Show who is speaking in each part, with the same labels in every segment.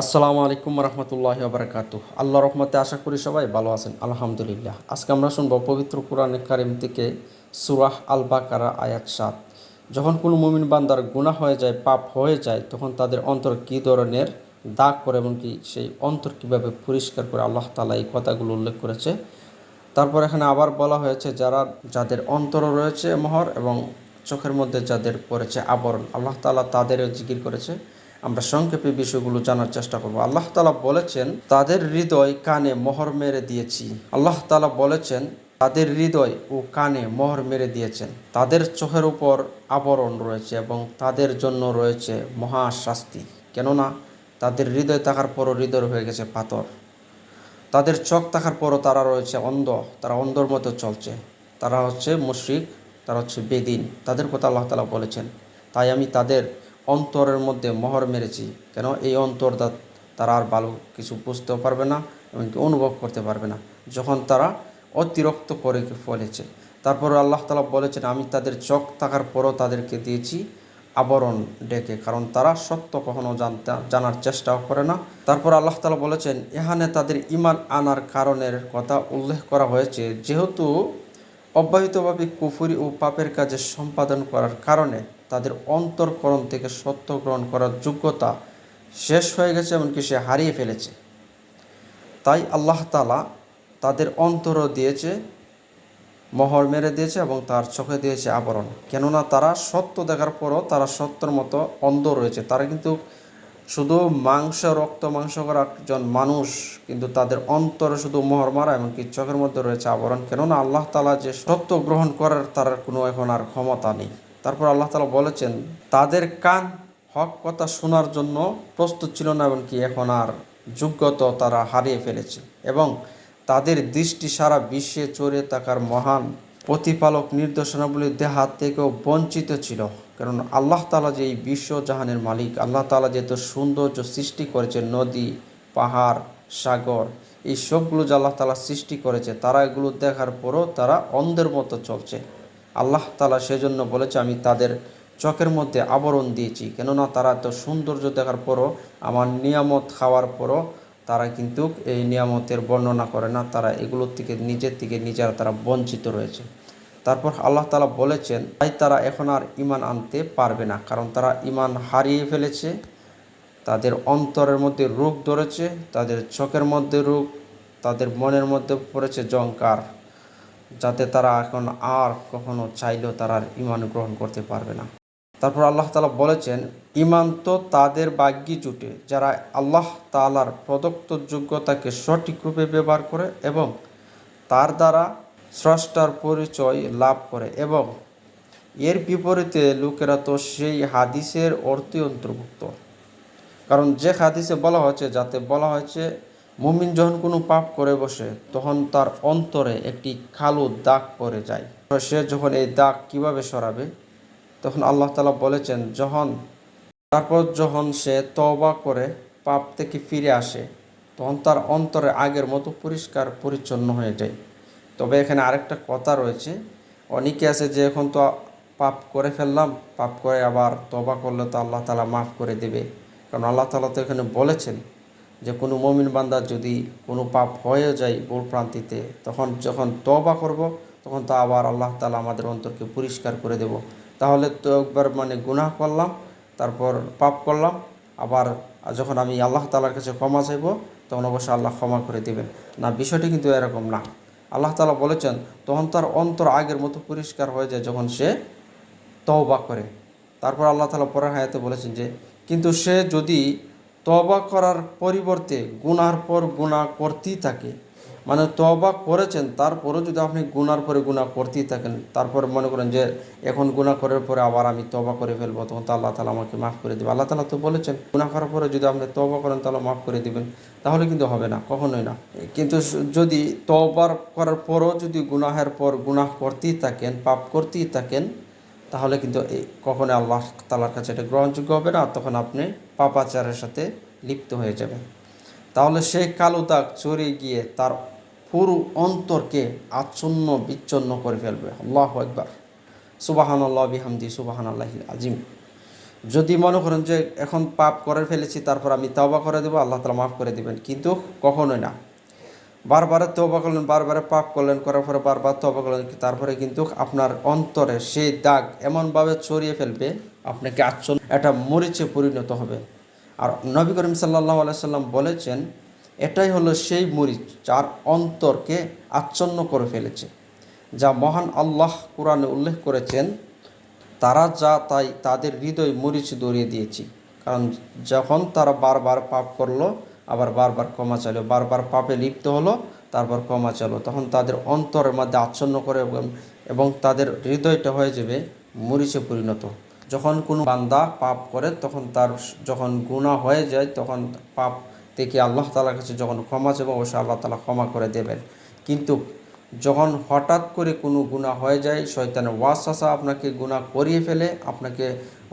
Speaker 1: আসসালামু আলাইকুম রহমতুল্লাহ বারকাতু। আল্লাহ রহমতে আশা করি সবাই ভালো আছেন, আলহামদুলিল্লাহ। আজকে আমরা শুনব পবিত্র কোরআন কারিম থেকে সুরাহ আল বাকারা আয়াত সাত। যখন কোনো মুমিন বান্দার গুনাহ হয়ে যায়, পাপ হয়ে যায়, তখন তাদের অন্তর কী ধরনের দাগ করে এমনকি সেই অন্তর কীভাবে পরিষ্কার করে আল্লাহ তালা এই কথাগুলো উল্লেখ করেছে। তারপর এখানে আবার বলা হয়েছে, যারা, যাদের অন্তর রয়েছে মোহর এবং চোখের মধ্যে যাদের পড়েছে আবরণ, আল্লাহ তালা তাদেরও জিকির করেছে। আমরা সংক্ষেপে বিষয়গুলো জানার চেষ্টা করব। আল্লাহ তালা বলেছেন, তাদের হৃদয় কানে মোহর মেরে দিয়েছি। আল্লাহ তালা বলেছেন, তাদের হৃদয় ও কানে মোহর মেরে দিয়েছেন। তাদের চোখের উপর আবরণ রয়েছে এবং তাদের জন্য রয়েছে মহা শাস্তি কেননা, তাদের হৃদয় থাকার পরও হৃদয় হয়ে গেছে পাথর। তাদের চোখ থাকার পরও তারা রয়েছে অন্ধ, তারা অন্ধর মতো চলছে। তারা হচ্ছে মুশরিক, তারা হচ্ছে বেদিন। তাদের কথা আল্লাহ তালা বলেছেন। তাই আমি তাদের অন্তরের মধ্যে মোহর মেরেছি। কেন? এই অন্তর তারা আর ভালো কিছু বুঝতেও পারবে না এমনকি অনুভব করতে পারবে না। যখন তারা অতিরিক্ত করে ফলেছে। তারপর আল্লাহ তালা বলেছেন, আমি তাদের চোখ থাকার পরও তাদেরকে দিয়েছি আবরণ ডেকে, কারণ তারা সত্য কখনো জানতে জানার চেষ্টাও করে না। তারপর আল্লাহ তালা বলেছেন, এখানে তাদের ইমান আনার কারণের কথা উল্লেখ করা হয়েছে। যেহেতু অব্যাহতভাবে কুফুরি ও পাপের কাজে সম্পাদন করার কারণে তাদের অন্তরকরণ থেকে সত্য গ্রহণ করার যোগ্যতা শেষ হয়ে গেছে এমনকি সে হারিয়ে ফেলেছে। তাই আল্লাহ তালা তাদের অন্তরও দিয়েছে, মহর মেরে দিয়েছে এবং তার চোখে দিয়েছে আবরণ। কেননা তারা সত্য দেখার পরও তারা সত্যর মতো অন্ধ রয়েছে। তারা কিন্তু শুধু মাংস, রক্ত, মাংস করা একজন মানুষ, কিন্তু তাদের অন্তরে শুধু মোহর মারা এমনকি চোখের মধ্যে রয়েছে আবরণ। কেননা আল্লাহ তালা যে সত্য গ্রহণ করার তার কোনো এখন আর ক্ষমতা নেই। তারপর আল্লাহ তালা বলেছেন, তাদের কান হক কথা শোনার জন্য প্রস্তুত ছিল না, এমনকি এখন আর যোগ্যতা তারা হারিয়ে ফেলেছে এবং তাদের দৃষ্টি সারা বিশ্বে চড়ে থাকার মহান প্রতিপালক নির্দেশনাবলীর দেহাত থেকেও বঞ্চিত ছিল। কারণ আল্লাহ তালা যে এই বিশ্ব জাহানের মালিক, আল্লাহ তালা যে এত সৌন্দর্য সৃষ্টি করেছে, নদী, পাহাড়, সাগর, এই সবগুলো যে আল্লাহ তালা সৃষ্টি করেছে, তারা এগুলো দেখার পরও তারা অন্ধের মতো চলছে। আল্লাহ তালা সেজন্য বলেছে, আমি তাদের চোখের মধ্যে আবরণ দিয়েছি। কেননা তারা এত সৌন্দর্য দেখার পরও, আমার নিয়ামত খাওয়ার পরও তারা কিন্তু এই নিয়ামতের বর্ণনা করে না। তারা এগুলোর থেকে, নিজের থেকে নিজেরা তারা বঞ্চিত রয়েছে। তারপর আল্লাহ তালা বলেছেন, তাই তারা এখন আর ইমান আনতে পারবে না, কারণ তারা ইমান হারিয়ে ফেলেছে। তাদের অন্তরের মধ্যে রোগ ধরেছে, তাদের চোখের মধ্যে রোগ, তাদের মনের মধ্যে পড়েছে জঙ্কার যাতে তারা এখন আর কখনো চাইলেও তারা ইমান গ্রহণ করতে পারবে না। তারপর আল্লাহ তালা বলেছেন ইমান তো তাদের ভাগ্যে জুটে, যারা আল্লাহ তালার প্রদত্ত যোগ্যতাকে সঠিক রূপে ব্যবহার করে এবং তার দ্বারা স্রষ্টার পরিচয় লাভ করে এবং এর বিপরীতে লোকেরা তো সেই হাদিসের অর্থে অন্তর্ভুক্ত। কারণ যে হাদিসে বলা হয়েছে, যাতে বলা হয়েছে মুমিন যখন কোনো পাপ করে বসে, তখন তার অন্তরে একটি কালো দাগ পড়ে যায়। সে যখন এই দাগ কীভাবে সরাবে? তখন আল্লাহ তালা বলেছেন, যখন তারপর যখন সে তবা করে পাপ থেকে ফিরে আসে, তখন তার অন্তরে আগের মতো পরিষ্কার পরিচ্ছন্ন হয়ে যায়। তবে এখানে আরেকটা কথা রয়েছে। অনেকে আছে যে, এখন তো পাপ করে ফেললাম, পাপ করে আবার তবা করলে তো আল্লাহ তালা মাফ করে দেবে। কারণ আল্লাহ তালা তো এখানে বলেছেন যে কোনো মমিন বান্দা যদি কোনো পাপ হয়ে যায় ভুল প্রান্তিতে, তখন যখন তবা করব, তখন তো আবার আল্লাহ তালা আমাদের অন্তরকে পরিষ্কার করে দেব। তাহলে তো একবার মানে গুনাহ করলাম, তারপর পাপ করলাম, আবার যখন আমি আল্লাহ তালার কাছে ক্ষমা চাইব, তখন অবশ্যই আল্লাহ ক্ষমা করে দেবেন। না, বিষয়টি কিন্তু এরকম না। আল্লাহ তালা বলেছেন, তখন তার অন্তর আগের মতো পরিষ্কার হয়ে যায় যখন সে তওবা করে। তারপর আল্লাহ তালা পরের হায়াতে বলেছেন যে, কিন্তু সে যদি তবা করার পরিবর্তে গুনার পর গুণা করতেই থাকে। মানে তবা করেছেন, তারপরেও যদি আপনি গুনার পরে গুণা করতেই থাকেন, তারপর মনে করেন যে এখন গুণা করার পরে আবার আমি তবা করে ফেলব, তখন তো আল্লাহ তালা আমাকে মাফ করে দেবে। আল্লাহ তালা তো বলেছেন গুণা করার পরে যদি আপনি তবা করেন, তাহলে মাফ করে দিবেন। তাহলে কিন্তু হবে না, কখনোই না। কিন্তু যদি তবার করার পরও যদি গুনাহের পর গুনাহ করতেই থাকেন, পাপ করতেই থাকেন তাহলে কিন্তু এই কখনো আল্লাহ তালার কাছে এটা গ্রহণযোগ্য হবে না, তখন আপনি পাপাচারের সাথে লিপ্ত হয়ে যাবেন। তাহলে সেই কালো দাগ চড়ে গিয়ে তার পুরো অন্তরকে আচ্ছন্ন বিচ্ছন্ন করে ফেলবে। আল্লাহ একবার সুবাহান আল্লাহ বিহামদি সুবাহান আল্লাহ আজিম যদি মনে করেন যে এখন পাপ করে ফেলেছি, তারপর আমি তওবা করে দেবো, আল্লাহ তালা মাফ করে দিবেন, কিন্তু কখনোই না। বারবার তওবা করলেন, বারবার পাপ করলেন, করার পরে বারবার তওবা করলেন, তারপরে কিন্তু আপনার অন্তরে সেই দাগ এমনভাবে ছড়িয়ে ফেলবে, আপনাকে আচ্ছন্ন এটা মরিচে পরিণত হবে। আর নবী করিম সাল্লাহ আলাইসাল্লাম বলেছেন, এটাই হলো সেই মরিচ যার অন্তরকে আচ্ছন্ন করে ফেলেছে। যা মহান আল্লাহ কোরআনে উল্লেখ করেছেন, তারা যা তাই তাদের হৃদয় মরিচ দৌড়িয়ে দিয়েছি। কারণ যখন তারা বারবার পাপ করল আবার বারবার ক্ষমা চাইলো, বারবার পাপে লিপ্ত হলো, তারপর ক্ষমা চাইলো। তখন তাদের অন্তরের মধ্যে আচ্ছন্ন করে এবং তাদের হৃদয়টা হয়ে যাবে মরিচে পরিণত। যখন কোনো বান্দা পাপ করে, তখন তার যখন গুণা হয়ে যায়, তখন পাপ থেকে আল্লাহ তালার কাছে যখন ক্ষমা চাইব, অবশ্যই আল্লাহ তালা ক্ষমা করে দেবেন। কিন্তু যখন হঠাৎ করে কোনো গুণা হয়ে যায় শয়তানের ওয়াসা আপনাকে গুণা করিয়ে ফেলে, আপনাকে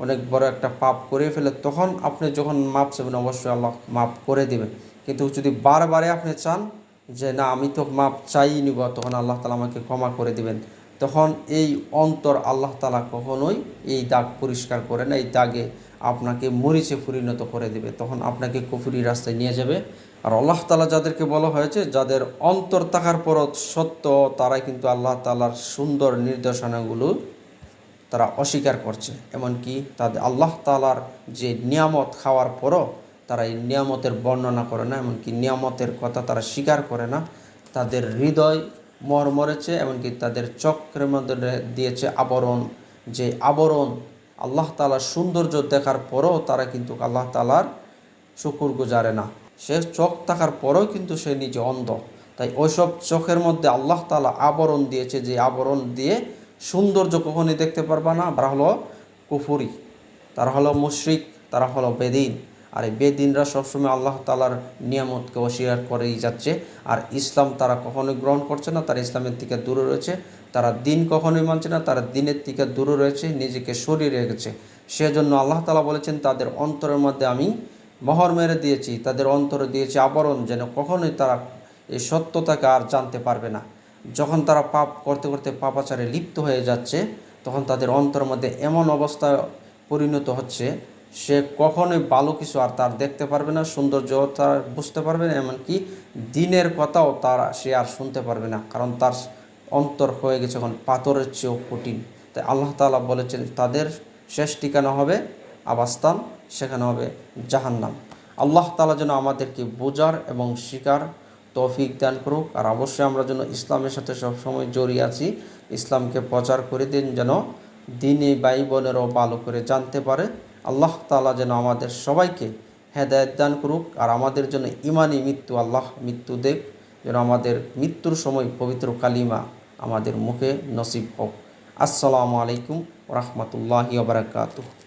Speaker 1: অনেক বড় একটা পাপ করিয়ে ফেলে, তখন আপনি যখন মাপ চাইবেন, অবশ্যই আল্লাহ মাপ করে দেবেন। কিন্তু যদি বারবারে আপনি চান যে, না, আমি তো মাপ চাই নিব তখন আল্লাহ তালা আমাকে ক্ষমা করে দিবেন। তখন এই অন্তর আল্লাহ তালা কখনোই এই দাগ পরিষ্কার করে না, এই দাগে আপনাকে মরিচে পরিণত করে দেবে। তখন আপনাকে কুফুরি রাস্তায় নিয়ে যাবে। আর আল্লাহ তালা যাদেরকে বলা হয়েছে, যাদের অন্তর থাকার পরও সত্য তারা কিন্তু আল্লাহ তালার সুন্দর নির্দেশনাগুলো তারা অস্বীকার করছে। এমনকি তাদের আল্লাহ তালার যে নিয়ামত খাওয়ার পরও তারা এই নিয়ামতের বর্ণনা করে না, এমনকি নিয়ামতের কথা তারা স্বীকার করে না। তাদের হৃদয় মর মরেছে এমনকি তাদের চক্রের মধ্যে দিয়েছে আবরণ। যে আবরণ আল্লাহ তালার সৌন্দর্য দেখার পরও তারা কিন্তু আল্লাহ তালার শুকুর গুজারে না। সে চোখ থাকার পরেও কিন্তু সে নিজে অন্ধ। তাই ওইসব চোখের মধ্যে আল্লাহ তালা আবরণ দিয়েছে যে আবরণ দিয়ে সৌন্দর্য কখনই দেখতে পারবা না। তারা হলো কুফুরি, তারা হলো মুশরিক, তারা হলো বেদিন। আর এই বেদিনরা সবসময় আল্লাহ তালার নিয়ামতকে অস্বীকার করেই যাচ্ছে। আর ইসলাম তারা কখনোই গ্রহণ করছে না, তারা ইসলামের থেকে দূরে রয়েছে। তারা দিন কখনোই মানছে না, তারা দিনের থেকে দূরে রয়েছে, নিজেকে সরিয়ে রেখেছে। সেজন্য আল্লাহ তালা বলেছেন, তাদের অন্তরের মধ্যে আমি মহর মেরে দিয়েছি, তাদের অন্তরে দিয়েছি আবরণ, যেন কখনোই তারা এই সত্যতাকে আর জানতে পারবে না। যখন তারা পাপ করতে করতে পাপাচারে লিপ্ত হয়ে যাচ্ছে, তখন তাদের অন্তর মধ্যে এমন অবস্থা পরিণত হচ্ছে, সে কখনোই ভালো কিছু আর তার দেখতে পারবে না, সৌন্দর্য তার বুঝতে পারবে না, এমনকি দিনের কথাও তার সে আর শুনতে পারবে না, কারণ তার অন্তর হয়ে গেছে এখন পাথরের চেয়েও কঠিন। তাই আল্লাহ তালা বলেছেন, তাদের শেষ ঠিকানা হবে আবাস্তান সেখানে হবে জাহান্নাম। আল্লাহ তালা যেন আমাদেরকে বোঝার এবং শিকার তৌফিক দান করুক। আর অবশ্যই আমরা যেন ইসলামের সাথে সবসময় জড়িয়ে আছি, ইসলামকে প্রচার করে দিন যেন দিনে ভাই বোনেরও ভালো করে জানতে পারে। আল্লাহ তালা যেন আমাদের সবাইকে হেদায়ত দান করুক। আর আমাদের জন্য ইমানি মৃত্যু, আল্লাহ মৃত্যু দেব যেন আমাদের মৃত্যুর সময় পবিত্র কালিমা আমাদের মুখে নসিব হোক। আসসালামু আলাইকুম রহমতুল্লাহি বারাকাতুহ।